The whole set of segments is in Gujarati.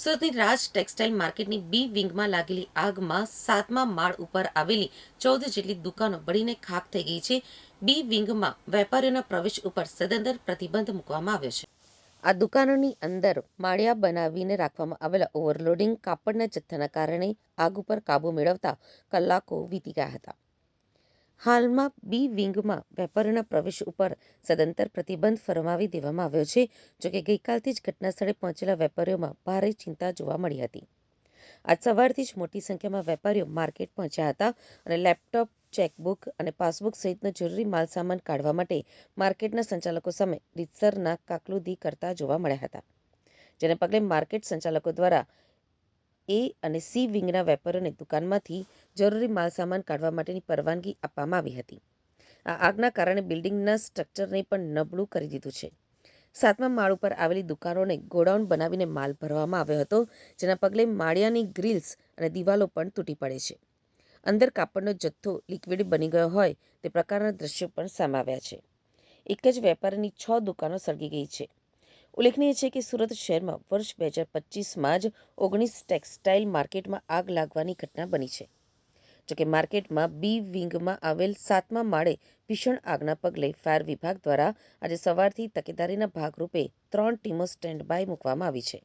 સુરતની રાજ ટેક્સટાઇલ માર્કેટની બી વિંગમાં લાગેલી આગમાં સાતમા માળ ઉપર આવેલી ચૌદ જેટલી દુકાનો બળીને ખાક થઈ ગઈ છે. બી વિંગમાં વેપારીઓના પ્રવેશ ઉપર સદંતર પ્રતિબંધ મૂકવામાં આવ્યો છે. આ દુકાનોની અંદર માળિયા બનાવીને રાખવામાં આવેલા ઓવરલોડિંગ કાપડના જથ્થાના કારણે આગ ઉપર કાબૂ મેળવતા કલાકો વીતી ગયા હતા. હાલમાં બી વિંગમાં વેપારીઓના પ્રવેશ ઉપર સદંતર પ્રતિબંધ ફરમાવી દેવામાં આવ્યો છે જોકે ગઈકાલથી જ ઘટના સ્થળે પહોંચેલા વેપારીઓમાં ભારે ચિંતા જોવા મળી હતી. આજ સવારથી જ મોટી સંખ્યામાં વેપારીઓ માર્કેટ પહોંચ્યા હતા અને લેપટોપ, ચેકબુક અને પાસબુક સહિતનો જરૂરી માલસામાન કાઢવા માટે માર્કેટના સંચાલકો સામે રીતસરના કાકલુદી કરતા જોવા મળ્યા હતા. જેને પગલે માર્કેટ સંચાલકો દ્વારા એ અને સી વિંગના વેપારીઓને દુકાનમાંથી જરૂરી માલસામાન કાઢવા માટેની પરવાનગી આપવામાં આવી હતી. આ આગના કારણે બિલ્ડિંગના સ્ટ્રક્ચરને પણ નબળું કરી દીધું છે. સાતમા માળ ઉપર આવેલી દુકાનોને ગોડાઉન બનાવીને માલ ભરવામાં આવ્યો હતો, જેના પગલે માળિયાની ગ્રીલ્સ અને દિવાલો પણ તૂટી પડે છે. અંદર કાપડનો જથ્થો લિક્વિડ બની ગયો હોય તે પ્રકારના દ્રશ્યો પણ સામે આવ્યા છે. એક જ વેપારીની છ દુકાનો સળગી ગઈ છે. ઉલ્લેખનીય છે કે સુરત શહેરમાં વર્ષ બે હજાર પચીસમાં જ ઓગણીસ ટેક્સટાઇલ માર્કેટમાં આગ લાગવાની ઘટના બની છે. જોકે માર્કેટમાં બી વિંગમાં આવેલ સાતમા માળે ભીષણ આગના પગલે ફાયર વિભાગ દ્વારા આજે સવારથી તકેદારીના ભાગરૂપે ત્રણ ટીમો સ્ટેન્ડ બાય મૂકવામાં આવી છે.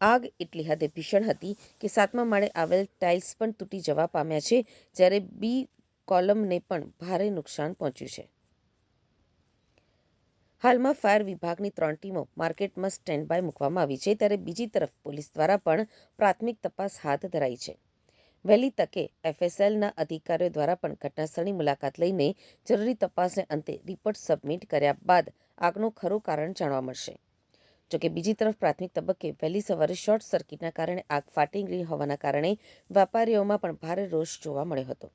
આગ એટલી હદે ભીષણ હતી કે સાતમા માળે આવેલ ટાઇલ્સ પણ તૂટી જવા પામ્યા છે, જ્યારે બી કોલમને પણ ભારે નુકસાન પહોંચ્યું છે. હાલમાં ફાયર વિભાગની ત્રણ ટીમો માર્કેટમાં સ્ટેન્ડ બાય મૂકવામાં આવી છે, ત્યારે બીજી તરફ પોલીસ દ્વારા પણ પ્રાથમિક તપાસ હાથ ધરાઈ છે. વહેલી તકે એફએસએલના અધિકારીઓ દ્વારા પણ ઘટનાસ્થળની મુલાકાત લઈને જરૂરી તપાસને અંતે રિપોર્ટ સબમિટ કર્યા બાદ આગનું ખરું કારણ જાણવા મળશે. જોકે બીજી તરફ પ્રાથમિક તબક્કે વહેલી સવારે શોર્ટ સર્કિટના કારણે આગ ફાટી ગઈ હોવાના કારણે વેપારીઓમાં પણ ભારે રોષ જોવા મળ્યો હતો.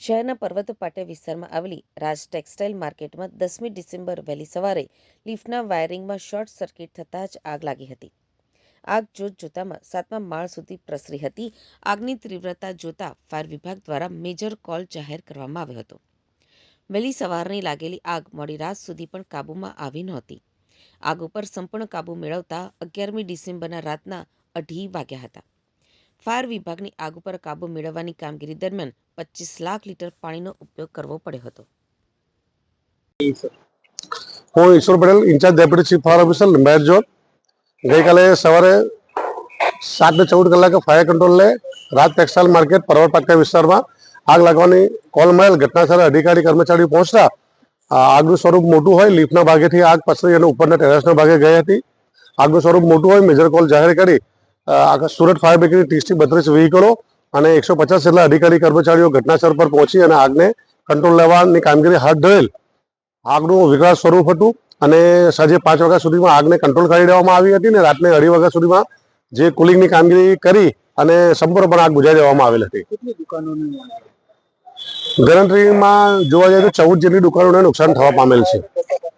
શહેરના પર્વત પાટિયા વિસ્તારમાં આવેલી રાજ ટેક્સટાઇલ માર્કેટમાં દસમી ડિસેમ્બર વહેલી સવારે લિફ્ટના વાયરિંગમાં શોર્ટ સર્કિટ થતાં જ આગ લાગી હતી. આગ જોત જોતામાં સાતમા માળ સુધી પ્રસરી હતી. આગની તીવ્રતા જોતા ફાયર વિભાગ દ્વારા મેજર કોલ જાહેર કરવામાં આવ્યો હતો. વહેલી સવારની લાગેલી આગ મોડી રાત સુધી પણ કાબૂમાં આવી નહોતી. આગ ઉપર સંપૂર્ણ કાબૂ મેળવતા અગિયારમી ડિસેમ્બરના રાતના અઢી વાગ્યા હતા. ફાયર વિભાગની આગ ઉપર કાબૂ મેળવવાની કામગીરી દરમિયાન પચીસ લાખ લીટર પાણીનો ઉપયોગ કરવો પડ્યો હતો. હું Ishwar Patel, incharge deputy chief fire officer, Limbayat zone ગઈકાલે સવારે સાત ને ચૌદ કલાકે ફાયર કંટ્રોલને રાજ ટેક્સટાઇલ માર્કેટ પરવર પાટિયા વિસ્તારમાં આગ લાગવાની કોલ મળેલ ઘટનાસ્થળે અધિકારી કર્મચારીઓ પહોંચતા આગનું સ્વરૂપ મોટું હોય લિફ્ટના ભાગેથી આગ પસરી અને ઉપરના ટેરેસના ભાગે ગઈ હતી. આગનું સ્વરૂપ મોટું હોય મેજર કોલ જાહેર કરી સુરત ફાયર બ્રિગેડની ત્રીસથી બત્રીસ વ્હીકલો અને એકસો પચાસ જેટલા અધિકારી કર્મચારીઓ ઘટનાસ્થળ પર પહોંચી અને આગને કંટ્રોલ લેવાની કામગીરી હાથ ધરેલ. આગનું વિકરાળ સ્વરૂપ હતું. અને સાંજે પાંચ વાગ્યા સુધીમાં આગને કંટ્રોલ કરી દેવામાં આવી હતી ને રાતને અઢી વાગ્યા સુધીમાં જે કુલિંગની કામગીરી કરી અને સંપૂર્ણપણે આગ બુઝાવી દેવામાં આવેલ હતી. ગણતરીમાં જોવા જઈએ તો ચૌદ જેટલી દુકાનોને નુકસાન થવા પામેલ છે.